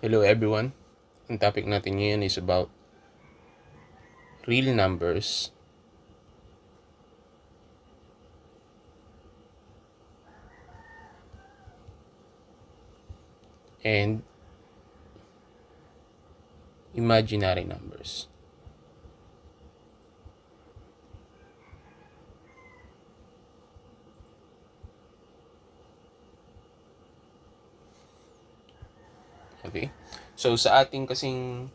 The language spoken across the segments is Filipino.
Hello everyone. Ang topic natin ngayon is about real numbers and imaginary numbers. Okay? So, sa ating kasing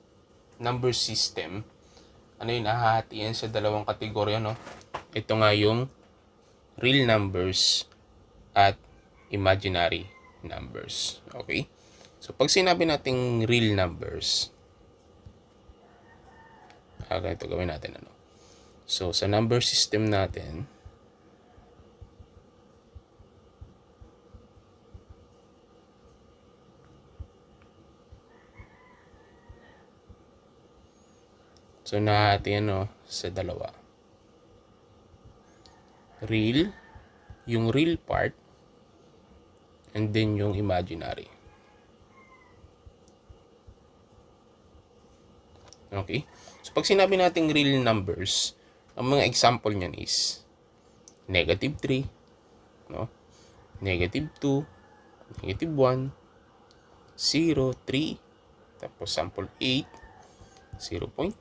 number system, ano yun, nahahatian sa dalawang kategorya, no? Ito nga yung real numbers at imaginary numbers. Okay? So, pag sinabi nating real numbers, ah, ganito gawin natin, ano? So, sa number system natin, So, nahati ano sa dalawa. Real, yung real part, and then yung imaginary. Okay? So, pag sinabi nating real numbers, ang mga example niyan is negative 3, no? negative 2, negative 1, 0, 3, tapos sample 8, 0.5,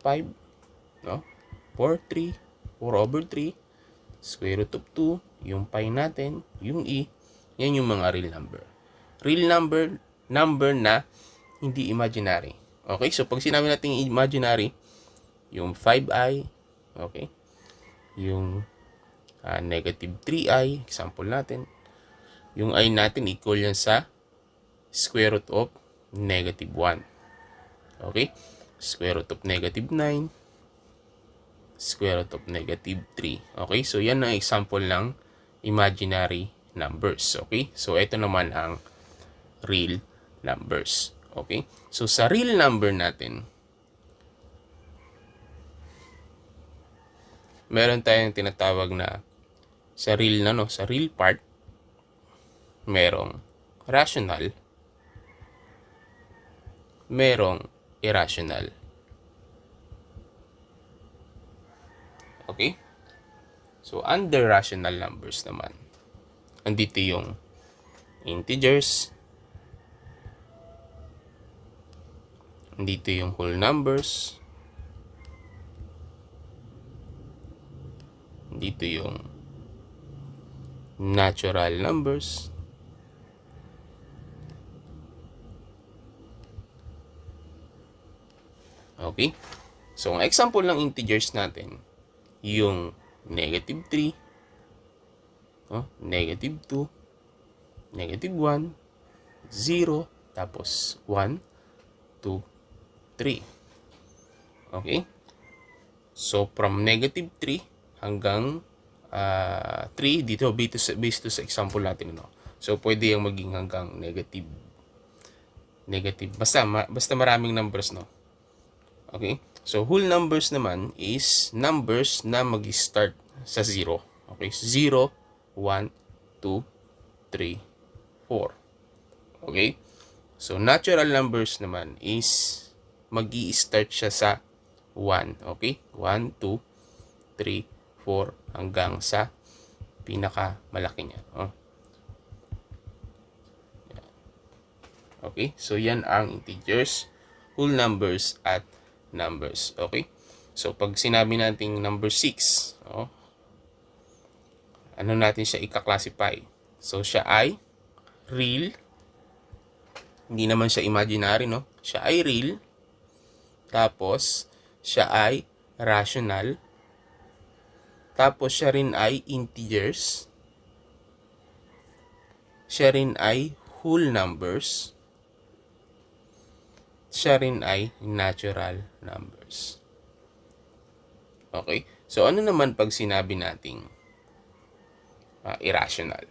no? 4, 3, 4 over 3, square root of 2, yung pi natin, yung e, yan yung mga real number. Real number, number na hindi imaginary. Okay, so pag sinabi natin imaginary, yung 5i, okay, yung ah, negative 3i, example natin, yung i natin equal yan sa square root of negative 1. Okay? Square root of negative 9, square root of negative 3. Okay? So, yan ang example ng imaginary numbers. Okay? So, ito naman ang real numbers. Okay? So, sa real number natin, meron tayong tinatawag na sa real na no, sa real part, merong rational, merong irrational. Okay? So, under rational numbers naman, andito yung integers, andito yung whole numbers, dito yung natural numbers, Okay? So, ang example ng integers natin, yung negative 3, oh, negative 2, negative 1, 0, tapos 1, 2, 3. Okay? So, from negative 3 hanggang uh, 3, dito, based to, based sa example natin, no? So, pwede yung maging hanggang negative negative. Basta, ma, basta maraming numbers, no? Okay? So, whole numbers naman is numbers na mag-start sa 0. Okay? 0, 1, 2, 3, 4. Okay? So, natural numbers naman is mag start siya sa 1. Okay? 1, 2, 3, 4 hanggang sa pinakamalaki niya. Oh. Okay? So, yan ang integers, whole numbers, at numbers. Okay? So, pag sinabi nating number 6, oh, ano natin siya ika-classify? So, siya ay real. Hindi naman siya imaginary, no? Siya ay real. Tapos, siya ay rational. Tapos, siya rin ay integers. Siya rin ay whole numbers siya rin ay natural numbers. Okay? So, ano naman pag sinabi nating uh, irrational?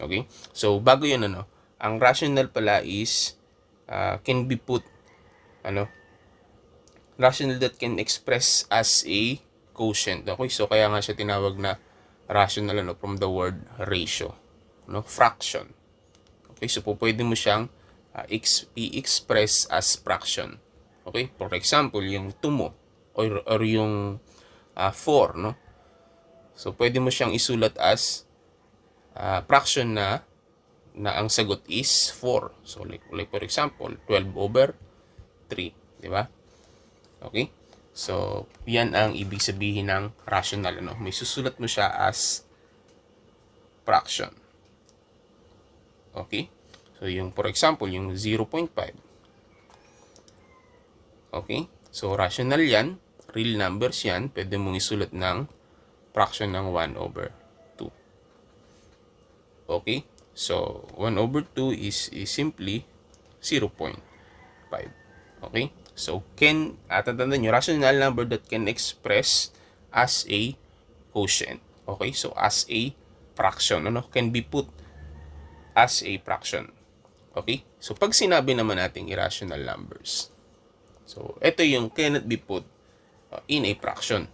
Okay? So, bago yun, ano, ang rational pala is uh, can be put, ano, rational that can express as a quotient. Okay? So, kaya nga siya tinawag na rational, ano, from the word ratio. No? Fraction. Okay? So, po, pwede mo siyang uh, ex- i-express as fraction. Okay? For example, yung 2 mo or, or yung uh, 4, no? So, pwede mo siyang isulat as uh, fraction na na ang sagot is 4. So, like, like for example, 12 over 3. Di ba? Okay? So, yan ang ibig sabihin ng rational. Ano? May susulat mo siya as fraction. Okay? So, yung for example, yung 0.5. Okay? So, rational yan. Real numbers yan. Pwede mong isulat ng fraction ng 1 over 2. Okay? So, 1 over 2 is, is simply 0.5. Okay? So, can, at tandaan nyo, rational number that can express as a quotient. Okay? So, as a fraction. Ano? Can be put as a fraction. Okay? So, pag sinabi naman natin irrational numbers, so, ito yung cannot be put uh, in a fraction.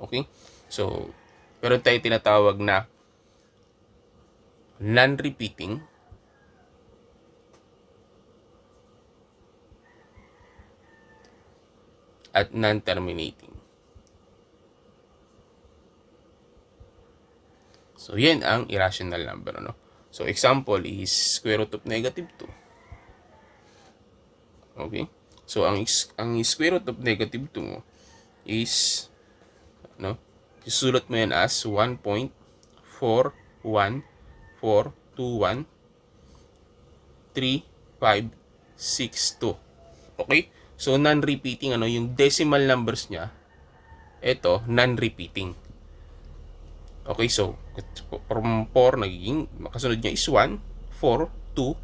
Okay? So, pero tayo tinatawag na non-repeating at non-terminating. So, yan ang irrational number. Ano? So, example is square root of negative 2. Okay? So, ang, ang square root of negative 2 mo is, no? Isulat mo yan as 1.41421 3562. Okay? So, non-repeating, ano, yung decimal numbers niya, ito, non-repeating. Okay, so, from 4, nagiging, makasunod niya is 1, 4, 2,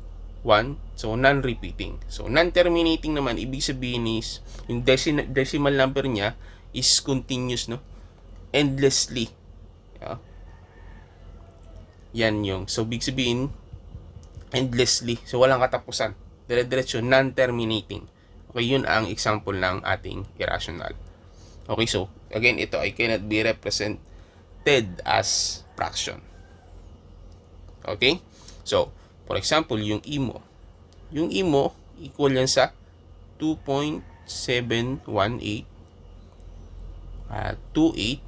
1, so non-repeating. So, non-terminating naman, ibig sabihin is, yung deci- decimal number niya is continuous, no? Endlessly. Yeah. Yan yung, so, ibig sabihin, endlessly. So, walang katapusan. Dire-diretso, non-terminating. Okay, yun ang example ng ating irrational. Okay, so, again, ito ay cannot be represented as fraction. Okay? So, for example, yung imo. Yung imo, equal yan sa 2.718 uh, 28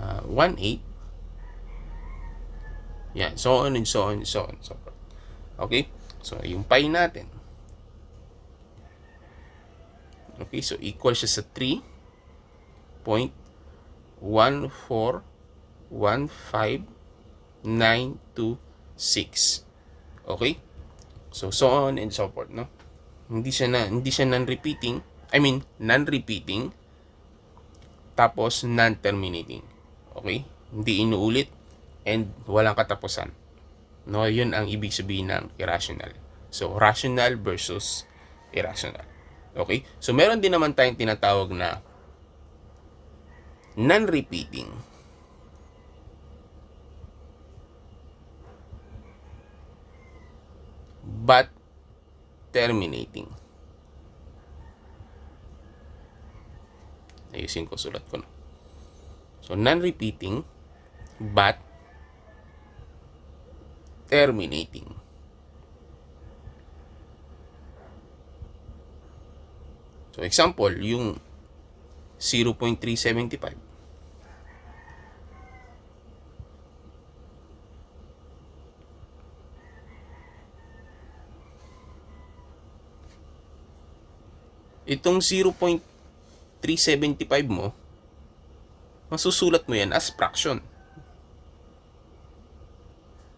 uh, 18 yan, so on and so on and so on so forth. Okay? So, yung pi natin. Okay, so equal siya sa 3.1415926. Okay? So, so on and so forth, no? Hindi siya na hindi siya non-repeating. I mean, non-repeating tapos non-terminating. Okay? Hindi inuulit and walang katapusan. No, yun ang ibig sabihin ng irrational. So, rational versus irrational. Okay? So, meron din naman tayong tinatawag na non-repeating. But terminating. Ayusin ko, sulat ko na. So, non-repeating but terminating. So, example, yung 0.375. Itong 0.375 mo, masusulat mo yan as fraction.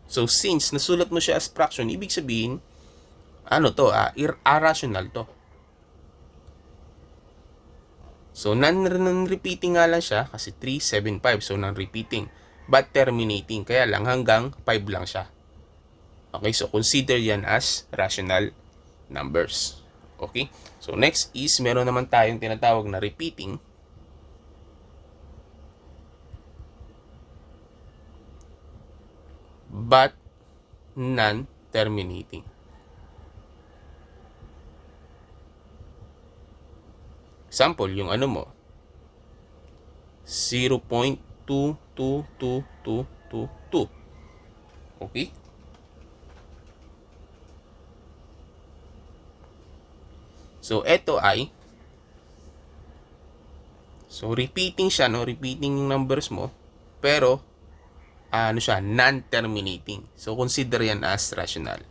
So, since nasulat mo siya as fraction, ibig sabihin, ano to, ah, irrational to. So, non-repeating nga lang siya kasi 375. So, non-repeating. But terminating. Kaya lang hanggang 5 lang siya. Okay, so consider yan as rational numbers. Okay? So, next is, meron naman tayong tinatawag na repeating. But non-terminating. Example, yung ano mo, 0.2222222. Okay? So, ito ay So, repeating siya, no? Repeating yung numbers mo. Pero, ano siya, non-terminating. So, consider yan as rational.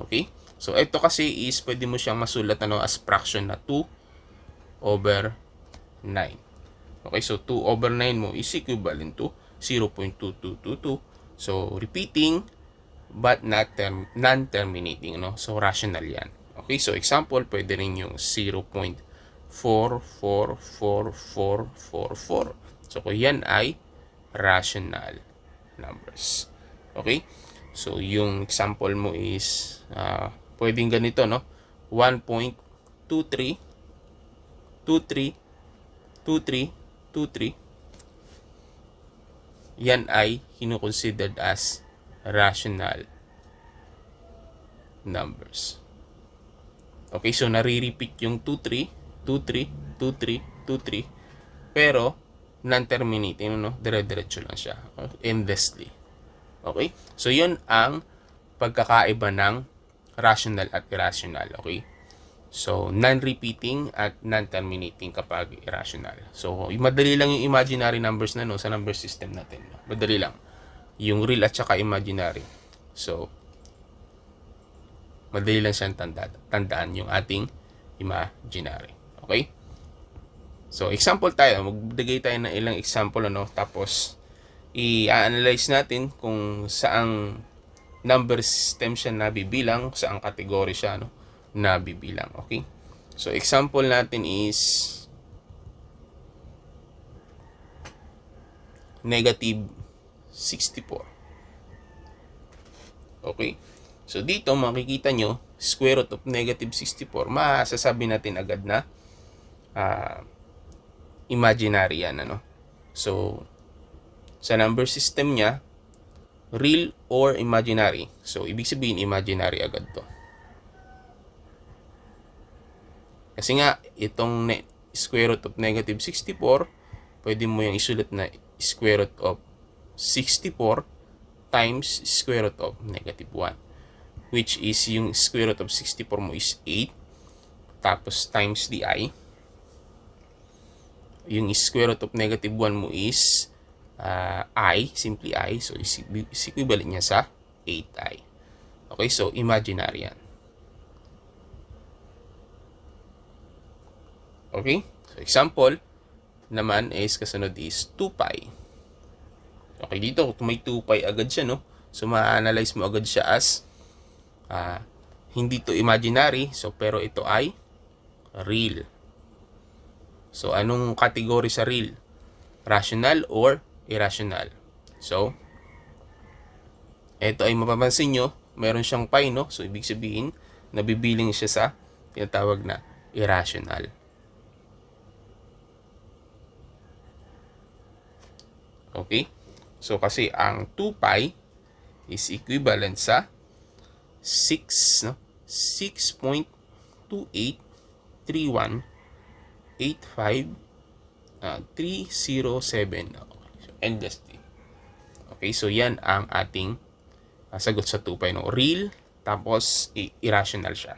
Okay? So, ito kasi is pwede mo siyang masulat ano, as fraction na 2 over 9. Okay, so 2 over 9 mo is equivalent to 0.2222. So, repeating but not term, non-terminating. No? So, rational yan. Okay, so example, pwede rin yung 0.4444444. So, kung yan ay rational numbers. Okay? So, yung example mo is, uh, pwedeng ganito, no? 1.23, 23, 23, 23. Yan ay kinukonsidered as rational numbers. Okay, so nare-repeat yung 23, 23, 23, 23. Pero, non-terminating, no? Dire-diretso lang siya. Endlessly. Okay? So, yun ang pagkakaiba ng rational at irrational. Okay? So, non-repeating at non-terminating kapag irrational. So, madali lang yung imaginary numbers na no, sa number system natin. No? Madali lang. Yung real at saka imaginary. So, madali lang siyang tanda, tandaan yung ating imaginary. Okay? So, example tayo. Magbigay tayo ng ilang example, ano? Tapos, i-analyze natin kung saang number system siya nabibilang, saang kategory siya no, nabibilang. Okay? So, example natin is negative 64. Okay? So, dito makikita nyo, square root of negative 64, masasabi natin agad na uh, imaginary yan. Ano? So, sa number system niya, real or imaginary. So, ibig sabihin, imaginary agad to. Kasi nga, itong square root of negative 64, pwede mo yung isulat na square root of 64 times square root of negative 1. Which is, yung square root of 64 mo is 8. Tapos, times the i. Yung square root of negative 1 mo is uh, i, simply i. So, is, is equivalent niya sa 8i. Okay, so imaginary yan. Okay? So, example naman is kasunod is 2 pi. Okay, dito may 2 pi agad siya, no? So, ma-analyze mo agad siya as uh, hindi to imaginary, so pero ito ay real. So, anong category sa real? Rational or irrational? So, ito ay mapapansin nyo, meron siyang pi, no? So, ibig sabihin, nabibiling siya sa tinatawag na irrational. Okay? So, kasi ang 2 pi is equivalent sa 6, no? 6.283185 uh, 307. Okay. So, endlessly. Okay, so yan ang ating uh, sagot sa 2 pi, no? Real, tapos irrational siya.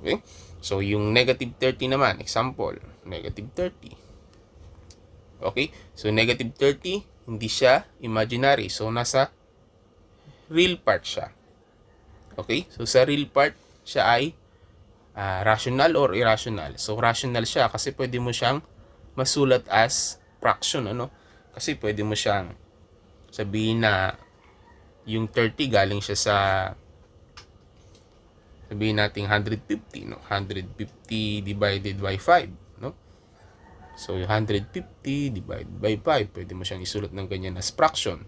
Okay? So, yung negative 30 naman, example, negative 30. Okay? So, negative 30, hindi siya imaginary. So, nasa real part siya. Okay? So, sa real part, siya ay uh, rational or irrational. So, rational siya kasi pwede mo siyang masulat as fraction, ano? Kasi pwede mo siyang sabihin na yung 30 galing siya sa sabihin natin 150, no? 150 divided by 5, no? So, yung 150 divided by 5, pwede mo siyang isulat ng ganyan as fraction.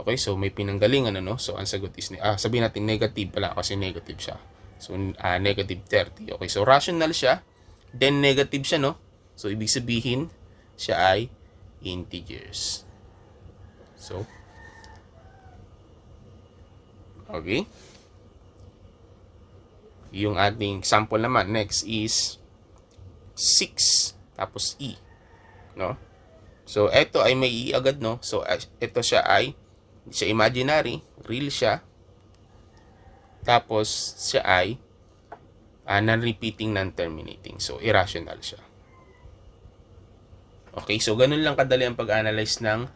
Okay, so may pinanggalingan ano. So ang sagot is ah, sabihin natin negative pala kasi negative siya. So uh, negative 30. Okay, so rational siya. Then negative siya no. So ibig sabihin siya ay integers. So Okay. Yung ating example naman next is 6 tapos E. No? So, ito ay may E agad, no? So, ito siya ay, siya imaginary, real siya. Tapos, siya ay ah, non-repeating, non-terminating. So, irrational siya. Okay, so ganun lang kadali ang pag-analyze ng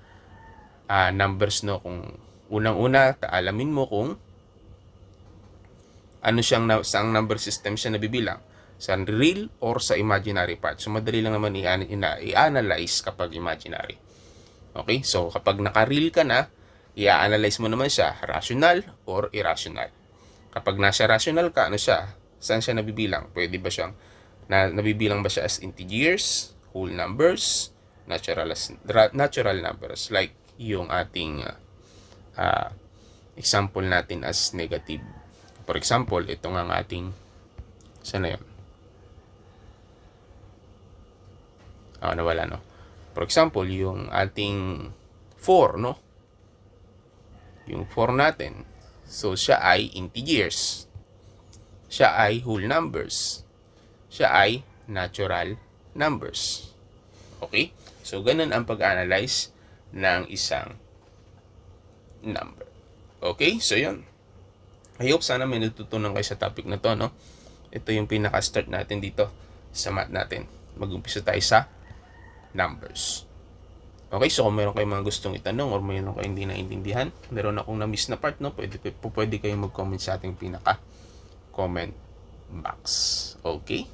ah, numbers, no? Kung unang-una, alamin mo kung ano siyang saang number system siya nabibilang sa real or sa imaginary part. So madali lang naman i-analyze kapag imaginary. Okay? So kapag naka-real ka na, i-analyze mo naman siya rational or irrational. Kapag nasa rational ka, ano siya? Saan siya nabibilang? Pwede ba siyang na, nabibilang ba siya as integers, whole numbers, natural as, ra- natural numbers like yung ating uh, ah, example natin as negative. For example, ito nga ang ating sana yun? Ah, nawala, no? For example, yung ating 4, no? Yung 4 natin. So, siya ay integers. Siya ay whole numbers. Siya ay natural numbers. Okay? So, ganun ang pag-analyze ng isang number. Okay? So, yun. I hope sana may natutunan kayo sa topic na to, no? Ito yung pinaka-start natin dito sa math natin. Mag-umpisa tayo sa numbers. Okay, so kung meron kayong mga gustong itanong or meron kayong hindi naintindihan, meron akong na-miss na part, no? Pwede, pwede kayong mag-comment sa ating pinaka-comment box. Okay?